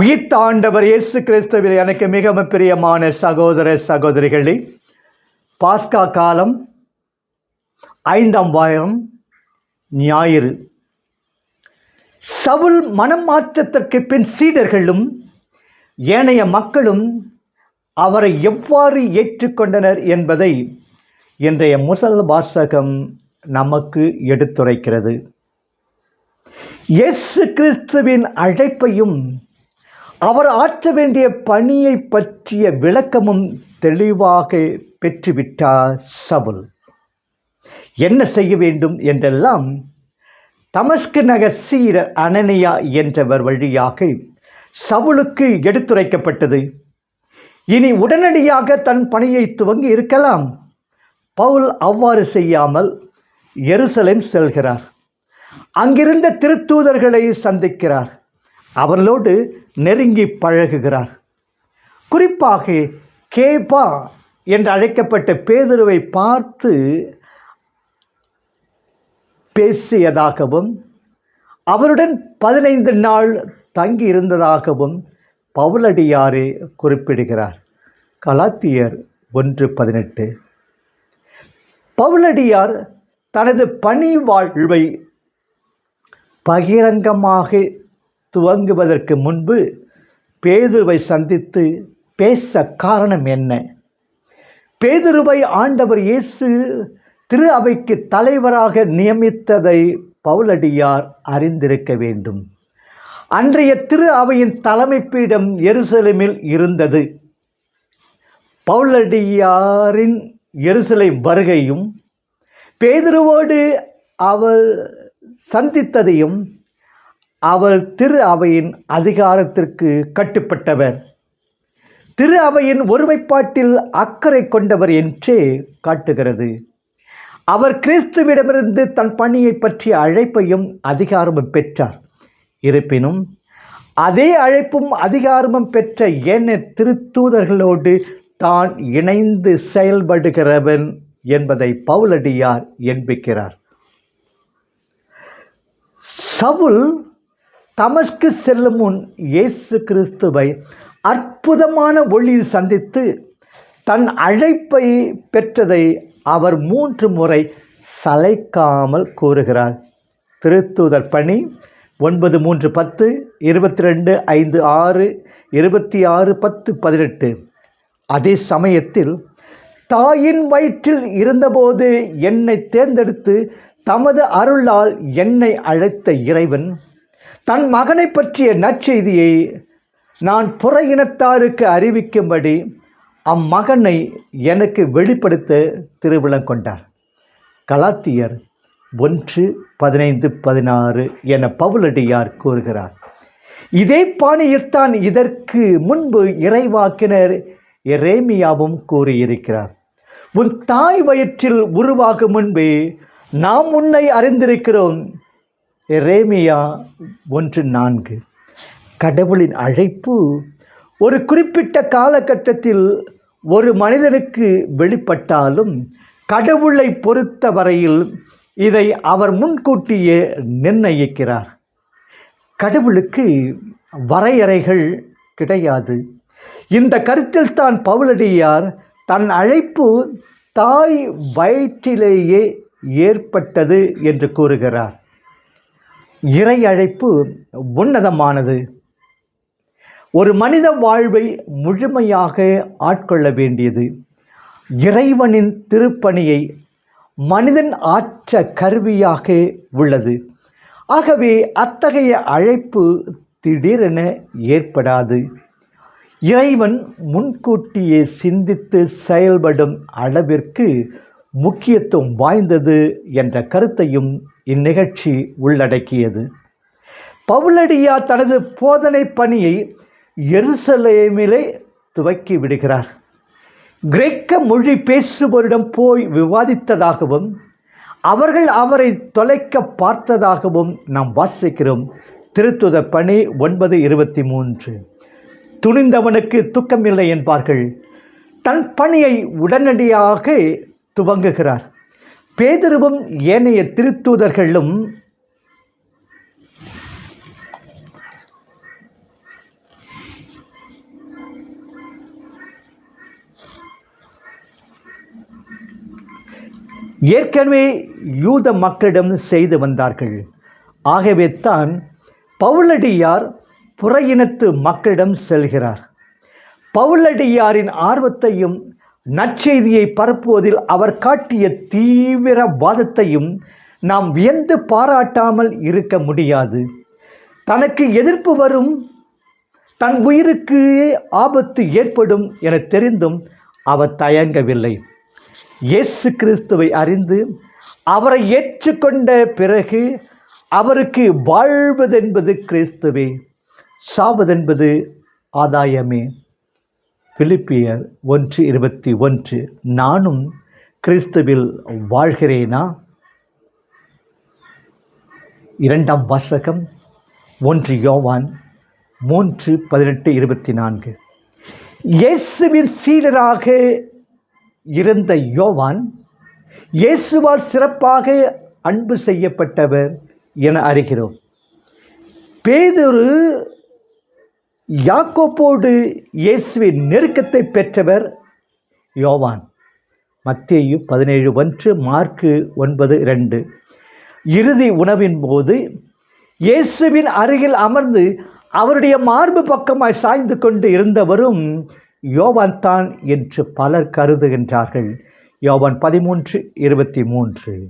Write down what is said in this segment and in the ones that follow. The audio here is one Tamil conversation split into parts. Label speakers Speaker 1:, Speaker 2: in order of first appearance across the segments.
Speaker 1: உயிர்த்தாண்டவர் இயேசு கிறிஸ்துவில் எனக்கு மிகவும் பிரியமான சகோதர சகோதரிகளே பாஸ்கா காலம் ஐந்தாம் வாரம் ஞாயிறு. சவுல் மனம் மாற்றத்திற்கு பின் சீடர்களும் ஏனைய மக்களும் அவரை எவ்வாறு ஏற்றுக்கொண்டனர் என்பதை இன்றைய முசல் வாசகம் நமக்கு எடுத்துரைக்கிறது. இயேசு கிறிஸ்துவின் அழைப்பையும் அவர் ஆற்ற வேண்டிய பணியை பற்றிய விளக்கமும் தெளிவாக பெற்றுவிட்டார் சவுல். என்ன செய்ய வேண்டும் என்றெல்லாம் தமஸ்கு நகர் சீரர் அனனியா என்றவர் வழியாக சவுலுக்கு எடுத்துரைக்கப்பட்டது. இனி உடனடியாக தன் பணியை துவங்கி இருக்கலாம். பவுல் அவ்வாறு செய்யாமல் எருசலேம் செல்கிறார். அங்கிருந்த திருத்தூதர்களை சந்திக்கிறார். அவர்களோடு நெருங்கி பழகுகிறார். குறிப்பாக கேபா என்று அழைக்கப்பட்ட பேதுருவை பார்த்து பேசியதாகவும் அவருடன் பதினைந்து நாள் தங்கி இருந்ததாகவும் பவுலடியாரே குறிப்பிடுகிறார். கலாத்தியர் ஒன்று பதினெட்டு. பவுலடியார் தனது பணி வாழ்வை பகிரங்கமாக துவங்குவதற்கு முன்பு பேதுருவை சந்தித்து பேச காரணம் என்ன? பேதுருவை ஆண்டவர் இயேசு திரு அவைக்கு தலைவராக நியமித்ததை பவுலடியார் அறிந்திருக்க வேண்டும். அன்றைய திரு அவையின் தலைமைப்பீடம் எருசலேமில் இருந்தது. பவுலடியாரின் எருசலேம் வருகையும் பேதுருவோடு அவர் சந்தித்ததையும் அவர் திரு அவையின் அதிகாரத்திற்கு கட்டுப்பட்டவர். திரு அவையின் ஒருமைப்பாட்டில் அக்கறை கொண்டவர் என்றே காட்டுகிறது. அவர் கிறிஸ்துவிடமிருந்து தன் பணியை பற்றிய அழைப்பையும் அதிகாரமும் பெற்றார். இருப்பினும் அதே அழைப்பும் அதிகாரமும் பெற்ற ஏனைய திருத்தூதர்களோடு தான் இணைந்து செயல்படுகிறவன் என்பதை பவுலடியார் என்பிக்கிறார் சவுல் தமஸ்கு செல்லும் முன் இயேசு கிறிஸ்துவை அற்புதமான ஒளியில் சந்தித்து தன் அழைப்பை பெற்றதை அவர் மூன்று முறை சளைக்காமல் கூறுகிறார். திருத்தூதர் பணி ஒன்பது மூன்று பத்து இருபத்தி ரெண்டு ஐந்து ஆறு இருபத்தி ஆறு பத்து பதினெட்டு. அதே சமயத்தில் தாயின் வயிற்றில் இருந்தபோது என்னை தேர்ந்தெடுத்து தமது அருளால் என்னை அழைத்த இறைவன் தன் மகனை பற்றிய நற்செய்தியை நான் புற இனத்தாருக்கு அறிவிக்கும்படி அம்மகனை எனக்கு வெளிப்படுத்த திருவிழம் கொண்டார். கலாத்தியர் ஒன்று பதினைந்து பதினாறு என பவுலடியார் கூறுகிறார். இதே பாணியில்தான் இதற்கு முன்பு இறைவாக்கினர் எரேமியாவும் கூறியிருக்கிறார். உன் தாய் வயிற்றில் உருவாகும் முன்பே நாம் உன்னை அறிந்திருக்கிறோம். எரேமியா ஒன்று நான்கு. கடவுளின் அழைப்பு ஒரு குறிப்பிட்ட காலகட்டத்தில் ஒரு மனிதனுக்கு வெளிப்பட்டாலும் கடவுளை பொறுத்த வரையில் இதை அவர் முன்கூட்டியே நிர்ணயிக்கிறார். கடவுளுக்கு வரையறைகள் கிடையாது. இந்த கருத்தில் தான் பவுலடியார் தன் அழைப்பு தாய் வயிற்றிலேயே ஏற்பட்டது என்று கூறுகிறார். இறை அழைப்பு உன்னதமானது. ஒரு மனித வாழ்வை முழுமையாக ஆட்கொள்ள வேண்டியது. இறைவனின் திருப்பணியை மனிதன் ஆற்ற கருவியாக உள்ளது. ஆகவே அத்தகைய அழைப்பு திடீரென ஏற்படாது. இறைவன் முன்கூட்டியே சிந்தித்து செயல்படும் அளவிற்கு முக்கியத்துவம் வாய்ந்தது என்ற கருத்தையும் இந்நிகழ்ச்சி உள்ளடக்கியது. பவுலடியா தனது போதனை பணியை எருசலேமிலே துவக்கி விடுகிறார். கிரேக்க மொழி பேசுபவரிடம் போய் விவாதித்ததாகவும் அவர்கள் அவரை தொலைக்க பார்த்ததாகவும் நாம் வாசிக்கிறோம். திருத்துத பணி ஒன்பது இருபத்தி மூன்று. துணிந்தவனுக்கு துக்கமில்லை என்பார்கள். தன் பணியை உடனடியாக துவங்குகிறார். பேதருவும் ஏனைய திருத்தூதர்களும் ஏற்கனவே யூத மக்களிடம் செய்து வந்தார்கள். ஆகவே தான் பவுலடியார் புறையினத்து மக்களிடம் செல்கிறார். பவுலடியாரின் ஆர்வத்தையும் நற்செய்தியை பரப்புவதில் அவர் காட்டிய தீவிர வாதத்தையும் நாம் வியந்து பாராட்டாமல் இருக்க முடியாது. தனக்கு எதிர்ப்பு வரும் தன் உயிருக்கு ஆபத்து ஏற்படும் என தெரிந்தும் அவர் தயங்கவில்லை. இயேசு கிறிஸ்துவை அறிந்து அவரை ஏற்றுக்கொண்ட பிறகு அவருக்கு வாழ்வதென்பது கிறிஸ்துவே சாவதென்பது ஆதாயமே. பிலிப்பியர் ஒன்று இருபத்தி ஒன்று நானும் கிறிஸ்துவில் வாழ்கிறேனா? இரண்டாம் வாசகம் ஒன்று யோவான் மூன்று பதினெட்டு இருபத்தி நான்கு. இயேசுவின் சீடராக இருந்த யோவான் இயேசுவால் சிறப்பாக அன்பு செய்யப்பட்டவர் என அறிகிறோம். பேதொரு யாக்கோப்போடு இயேசுவின் நெருக்கத்தை பெற்றவர் யோவான். மத்தேயு பதினேழு ஒன்று மார்க்கு ஒன்பது ரெண்டு இறுதி உணவின் போது இயேசுவின் அருகில் அமர்ந்து அவருடைய மார்பு பக்கமாய் சாய்ந்து கொண்டு இருந்தவரும் யோவான் தான் என்று பலர் கருதுகின்றார்கள். யோவான் பதிமூன்று இருபத்தி மூன்று.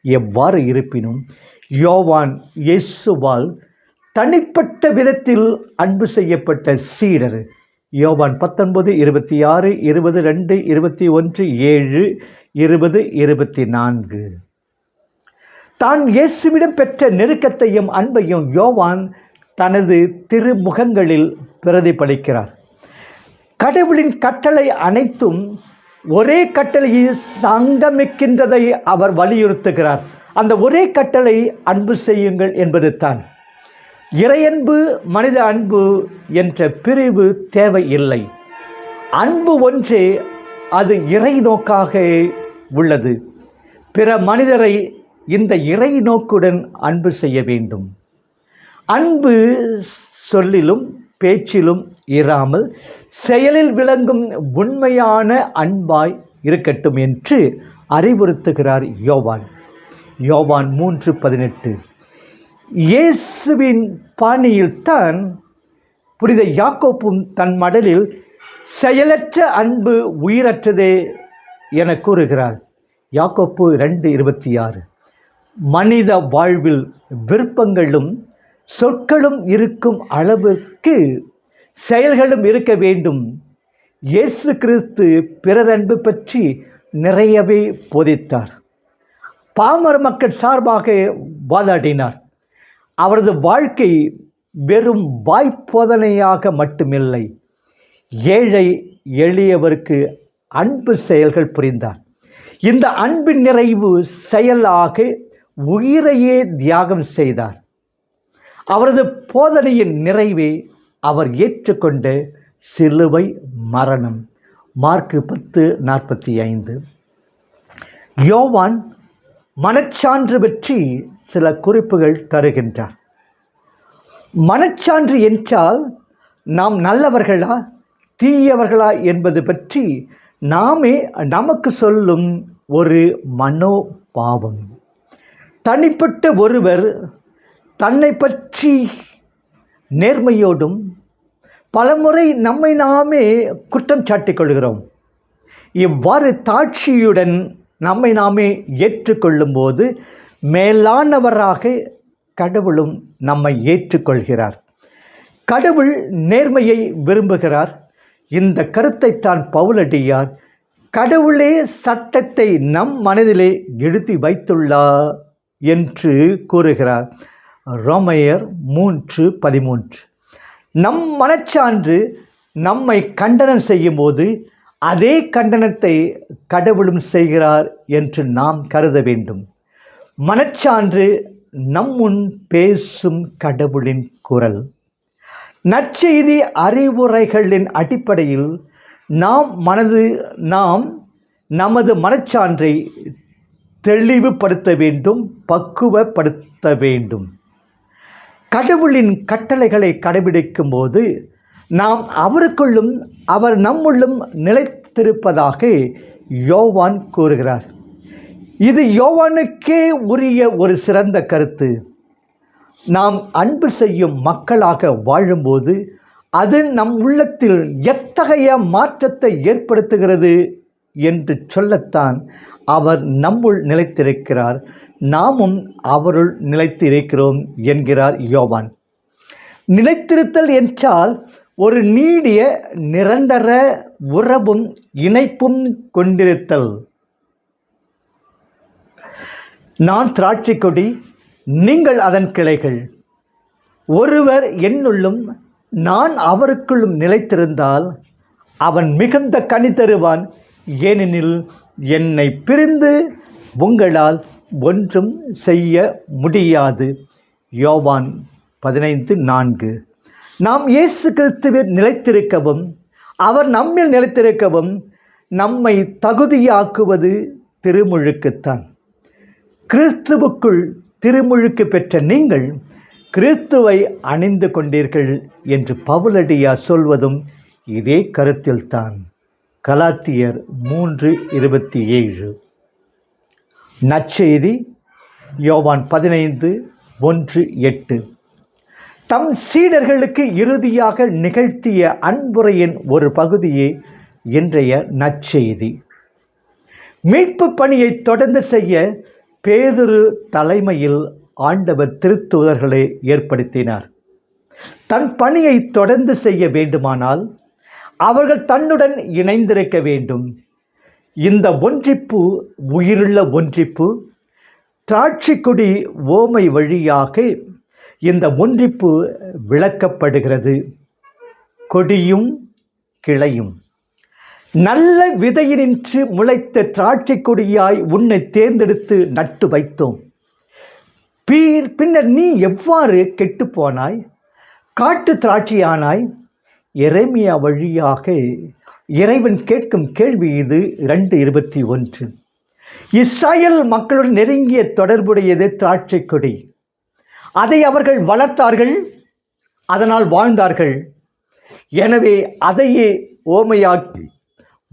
Speaker 1: எவ்வாறு இருப்பினும் யோவான் இயேசுவால் தனிப்பட்ட விதத்தில் அன்பு செய்யப்பட்ட சீடர். யோவான் பத்தொன்பது இருபத்தி ஆறு இருபது ரெண்டு இருபத்தி ஒன்று ஏழு இருபது இருபத்தி நான்கு தான் இயேசுவிடம் பெற்ற நெருக்கத்தையும் அன்பையும் யோவான் தனது திருமுகங்களில் பிரதிபலிக்கிறார். கடவுளின் கட்டளை அனைத்தும் ஒரே கட்டளையில் சங்கமிக்கின்றதை அவர் வலியுறுத்துகிறார். அந்த ஒரே கட்டளை அன்பு செய்யுங்கள் என்பது தான் இறையன்பு மனித அன்பு என்ற பிரிவு தேவையில்லை. அன்பு ஒன்றே அது இறை நோக்காக உள்ளது. பிற மனிதரை இந்த இறை நோக்குடன் அன்பு செய்ய வேண்டும். அன்பு சொல்லிலும் பேச்சிலும் இராமல் செயலில் விளங்கும் உண்மையான அன்பாய் இருக்கட்டும் என்று அறிவுறுத்துகிறார் யோவான். யோவான் மூன்று பதினெட்டு. இயேசுவின் பாணியில்தான் புனித யாக்கோப்பும் தன் மடலில் செயலற்ற அன்பு உயிரற்றதே என கூறுகிறார். யாக்கோப்பு ரெண்டு இருபத்தி ஆறு மனித வாழ்வில் விருப்பங்களும் சொற்களும் இருக்கும் அளவிற்கு செயல்களும் இருக்க வேண்டும். இயேசு கிறிஸ்து பிறரன்பு பற்றி நிறையவே போதித்தார். பாமர மக்கள் சார்பாக வாதாடினார். அவரது வாழ்க்கை வெறும் வாய்ப்போதனையாக மட்டுமில்லை. ஏழை எளியவருக்கு அன்பு செயல்கள் புரிந்தார். இந்த அன்பு நிறைவு செயலாக உயிரையே தியாகம் செய்தார். அவரது போதனையின் நிறைவே அவர் ஏற்றுக்கொண்ட சிலுவை மரணம். மார்க்கு பத்து நாற்பத்தி ஐந்து. யோவான் மனச்சான்று பற்றி சில குறிப்புகள் தருகின்றார். மனச்சான்று என்றால் நாம் நல்லவர்களா தீயவர்களா என்பது பற்றி நாமே நமக்கு சொல்லும் ஒரு மனோபாவம். தனிப்பட்ட ஒருவர் தன்னை பற்றி நேர்மையோடும் பலமுறை நம்மை நாமே குற்றம் சாட்டிக் கொள்கிறோம். இவ்வாறு தாட்சியுடன் நம்மை நாமே ஏற்றுக்கொள்ளும்போது மேலானவராக கடவுளும் நம்மை ஏற்றுக்கொள்கிறார். கடவுள் நேர்மையை விரும்புகிறார். இந்த கருத்தைத்தான் பவுலடியார் கடவுளே சட்டத்தை நம் மனதிலே எழுதி வைத்துள்ளார் என்று கூறுகிறார். ரோமையர் மூன்று பதிமூன்று. நம் மனச்சான்று நம்மை கண்டனம் செய்யும்போது அதே கண்டனத்தை கடவுளும் செய்கிறார் என்று நாம் கருத வேண்டும். மனச்சான்று நம் முன் பேசும் கடவுளின் குரல். நற்செய்தி அறிவுரைகளின் அடிப்படையில் நாம் மனது நாம் நமது மனச்சான்றை தெளிவுபடுத்த வேண்டும் பக்குவப்படுத்த வேண்டும். கடவுளின் கட்டளைகளை கடைபிடிக்கும் போது நாம் அவருக்குள்ளும் அவர் நம்முள்ளும் நிலைத்திருப்பதாக யோவான் கூறுகிறார். இது யோவானுக்கே உரிய ஒரு சிறந்த கருத்து. நாம் அன்பு செய்யும் மக்களாக வாழும்போது அது நம் உள்ளத்தில் எத்தகைய மாற்றத்தை ஏற்படுத்துகிறது என்று சொல்லத்தான் அவர் நம்முள் நிலைத்திருக்கிறார். நாமும் அவருள் நிலைத்திருக்கிறோம் என்கிறார் யோவான். நிலைத்திருத்தல் என்றால் ஒரு நீடிய நிரந்தர உறவும் இணைப்பும் கொண்டிருத்தல். நான் திராட்சை கொடி நீங்கள் அதன் கிளைகள். ஒருவர் என்னுள்ளும் நான் அவருக்குள்ளும் நிலைத்திருந்தால் அவன் மிகுந்த கனி தருவான். ஏனெனில் என்னை பிரிந்து உங்களால் ஒன்றும் செய்ய முடியாது. யோவான் பதினைந்து நான்கு. நாம் இயேசு கிறிஸ்துவில் நிலைத்திருக்கவும் அவர் நம்மில் நிலைத்திருக்கவும் நம்மை தகுதியாக்குவது திருமுழுக்குத்தான். கிறிஸ்துவுக்குள் திருமுழுக்கு பெற்ற நீங்கள் கிறிஸ்துவை அணிந்து கொண்டீர்கள் என்று பவுலடியா சொல்வதும் இதே கருத்தில்தான். கலாத்தியர் மூன்று இருபத்தி ஏழு நற்செய்தி யோவான் பதினைந்து ஒன்று எட்டு. தம் சீடர்களுக்கு இறுதியாக நிகழ்த்திய அன்புரையின் ஒரு பகுதியே இன்றைய நற்செய்தி. மீட்பு பணியை தொடர்ந்து செய்ய பேதுரு தலைமையில் ஆண்டவர் திருத்துதர்களை ஏற்படுத்தினார். தன் பணியை தொடர்ந்து செய்ய வேண்டுமானால் அவர்கள் தன்னுடன் இணைந்திருக்க வேண்டும். இந்த ஒன்றிப்பு உயிருள்ள ஒன்றிப்பு திராட்சிக்குடி ஓமை வழியாக இந்த ஒன்றிப்பு விளக்கப்படுகிறது. கொடியும் கிளையும். நல்ல விதையினின்று முளைத்த திராட்சை கொடியாய் உன்னை தேர்ந்தெடுத்து நட்டு வைத்தோம். பீர் பின்னர் நீ எவ்வாறு கெட்டுப்போனாய் காட்டு திராட்சையானாய்? இறைமையா வழியாக இறைவன் கேட்கும் கேள்வி இது ரெண்டு இருபத்தி ஒன்று. இஸ்ராயல் மக்களுடன் நெருங்கிய தொடர்புடையது திராட்சை கொடி. அதை அவர்கள் வளர்த்தார்கள் அதனால் வாழ்ந்தார்கள். எனவே அதையே ஓமையாக்கி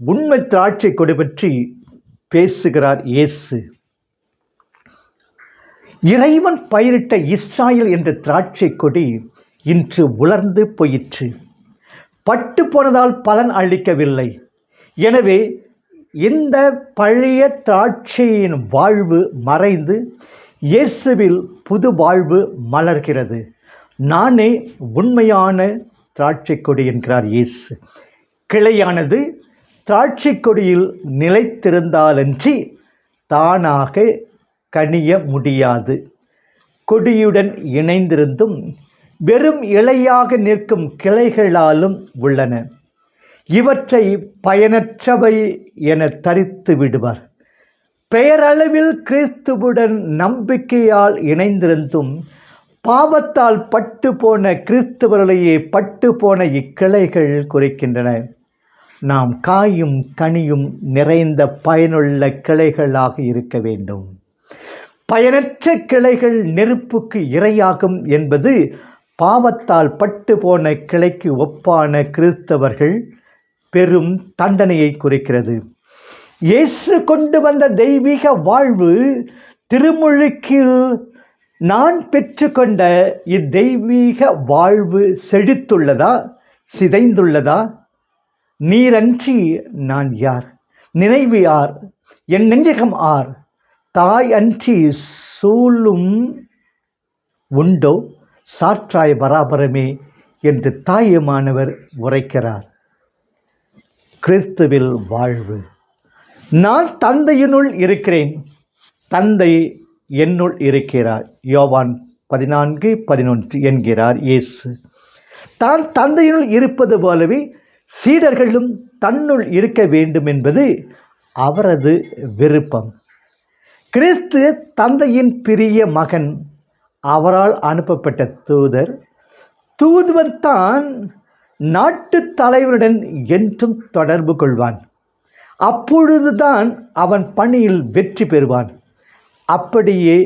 Speaker 1: உண்மை திராட்சை கொடி பற்றி பேசுகிறார் இயேசு. இறைவன் பயிரிட்ட இஸ்ராயல் என்ற திராட்சை கொடி இன்று உலர்ந்து போயிற்று. பட்டு போனதால் பலன் அளிக்கவில்லை. எனவே இந்த பழைய திராட்சையின் வாழ்வு மறைந்து இயேசுவில் புது வாழ்வு மலர்கிறது. நானே உண்மையான திராட்சை கொடி என்கிறார் இயேசு. கிளையானது திராட்சை கொடியில் நிலைத்திருந்தாலன்றி தானாக கனிய முடியாது. கொடியுடன் இணைந்திருந்தும் வெறும் இலையாக நிற்கும் கிளைகளாலும் உள்ளன. இவற்றை பயனற்றவை என தரித்து விடுவார். பெயரளவில் கிறிஸ்துவுடன் நம்பிக்கையால் இணைந்திருந்தும் பாவத்தால் பட்டு போன கிறிஸ்துவர்களையே பட்டு போன இக்கிளைகள் குறிக்கின்றன. நாம் காயும் கனியும் நிறைந்த பயனுள்ள கிளைகளாக இருக்க வேண்டும். பயனற்ற கிளைகள் நெருப்புக்கு இரையாகும் என்பது பாவத்தால் பட்டு போன கிளைக்கு ஒப்பான கிறிஸ்தவர்கள் பெரும் தண்டனையை குறிக்கிறது. இயேசு கொண்டு வந்த தெய்வீக வாழ்வு திருமுழுக்கில் நான் பெற்றுக்கொண்ட இத்தெய்வீக வாழ்வு செழித்துள்ளதா? சிதைந்துள்ளதா? நீரன்றி நான் யார்? நினைவு யார்? என் நெஞ்சகம் ஆர்? தாய் அன்றி சூழும் உண்டோ? சாற்றாய் பராபரமே என்று தாயுமானவர் உரைக்கிறார். கிறிஸ்துவில் வாழ்வு. நான் தந்தையினுள் இருக்கிறேன். தந்தை என்னுள் இருக்கிறார். யோவான் பதினான்கு பதினொன்று என்கிறார் இயேசு. தான் தந்தையினுள் இருப்பது போலவே சீடர்களும் தன்னுள் இருக்க வேண்டும் என்பது அவரது விருப்பம். கிறிஸ்து தந்தையின் பிரிய மகன் அவரால் அனுப்பப்பட்ட தூதர். தூதுவன் தான் நாட்டு தலைவருடன் என்றும் தொடர்பு கொள்வான். அப்பொழுதுதான் அவன் பணியில் வெற்றி பெறுவான். அப்படியே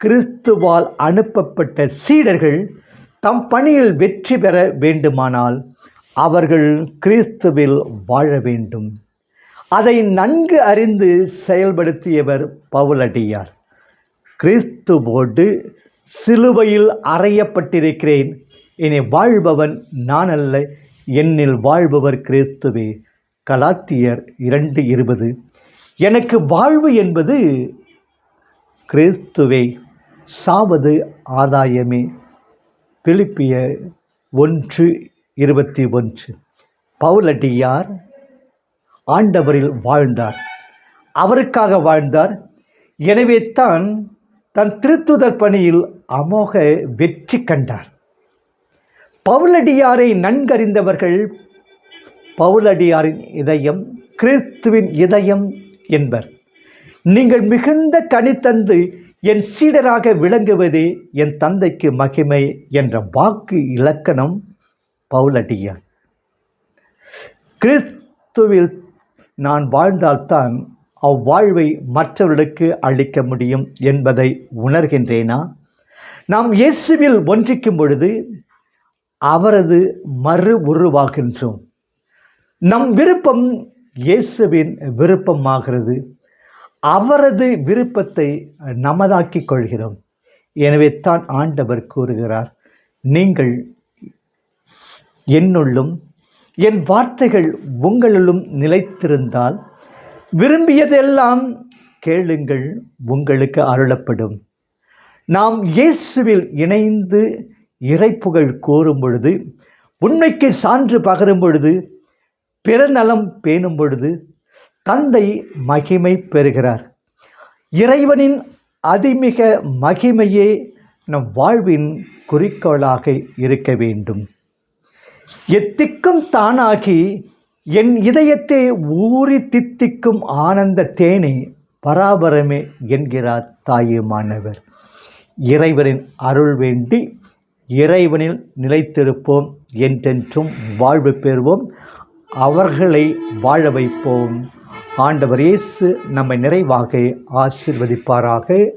Speaker 1: கிறிஸ்துவால் அனுப்பப்பட்ட சீடர்கள் தம் பணியில் வெற்றி பெற வேண்டுமானால் அவர்கள் கிறிஸ்துவில் வாழ வேண்டும். அதை நன்கு அறிந்து செயல்படுத்தியவர் பவுலடியார். கிறிஸ்துவோடு சிலுவையில் அறையப்பட்டிருக்கிறேன். இனி வாழ்பவன் நான் அல்ல என்னில் வாழ்பவர் கிறிஸ்துவே. கலாத்தியர் இரண்டு இருபது. எனக்கு வாழ்வு என்பது கிறிஸ்துவே சாவது ஆதாயமே. பிலிப்பிய ஒன்று இருபத்தி ஒன்று. பவுலடியார் ஆண்டவரில் வாழ்ந்தார். அவருக்காக வாழ்ந்தார். எனவே தான் தன் திருத்துதர் பணியில் அமோக வெற்றி கண்டார். பவுலடியாரை நன்கறிந்தவர்கள் பவுலடியாரின் இதயம் கிறிஸ்துவின் இதயம் என்பர். நீங்கள் மிகுந்த கனித்தந்து என் சீடராக விளங்குவதே என் தந்தைக்கு மகிமை என்ற வாக்கு இலக்கணம் பவுலடியார். கிறிஸ்துவில் நான் வாழ்ந்தால்தான் அவ்வாழ்வை மற்றவர்களுக்கு அளிக்க முடியும் என்பதை உணர்கின்றேனா? நாம் இயேசுவில் ஒன்றிக்கும் பொழுது அவரது மறு உருவாகின்றோம். நம் விருப்பம் இயேசுவின் விருப்பமாகிறது. அவரது விருப்பத்தை நமதாக்கிக் கொள்கிறோம். எனவே தான் ஆண்டவர் கூறுகிறார் நீங்கள் என்னுள்ளும் என் வார்த்தைகள் உங்களிலும் நிலைத்திருந்தால் விரும்பியதெல்லாம் கேளுங்கள் உங்களுக்கு அருளப்படும். நாம் இயேசுவில் இணைந்து இறைப்புகழ் கூறும் பொழுது உண்மைக்கு சான்று பகரும் பொழுது பிறநலம் பேணும் பொழுது தந்தை மகிமை பெறுகிறார். இறைவனின் அதிமிக மகிமையே நம் வாழ்வின் குறிக்கோளாக இருக்க வேண்டும். எத்திக்கும் தானாகி என் இதயத்தை ஊறி தித்திக்கும் ஆனந்த தேனே பராபரமே என்கிறார் தாயுமானவர் இறைவனின் அருள் வேண்டி இறைவனில் நிலைத்திருப்போம். என்றென்றும் வாழ்வு பெறுவோம். அவர்களை வாழ வைப்போம். ஆண்டவர் இயேசு நம்மை நிறைவாக ஆசிர்வதிப்பாராக.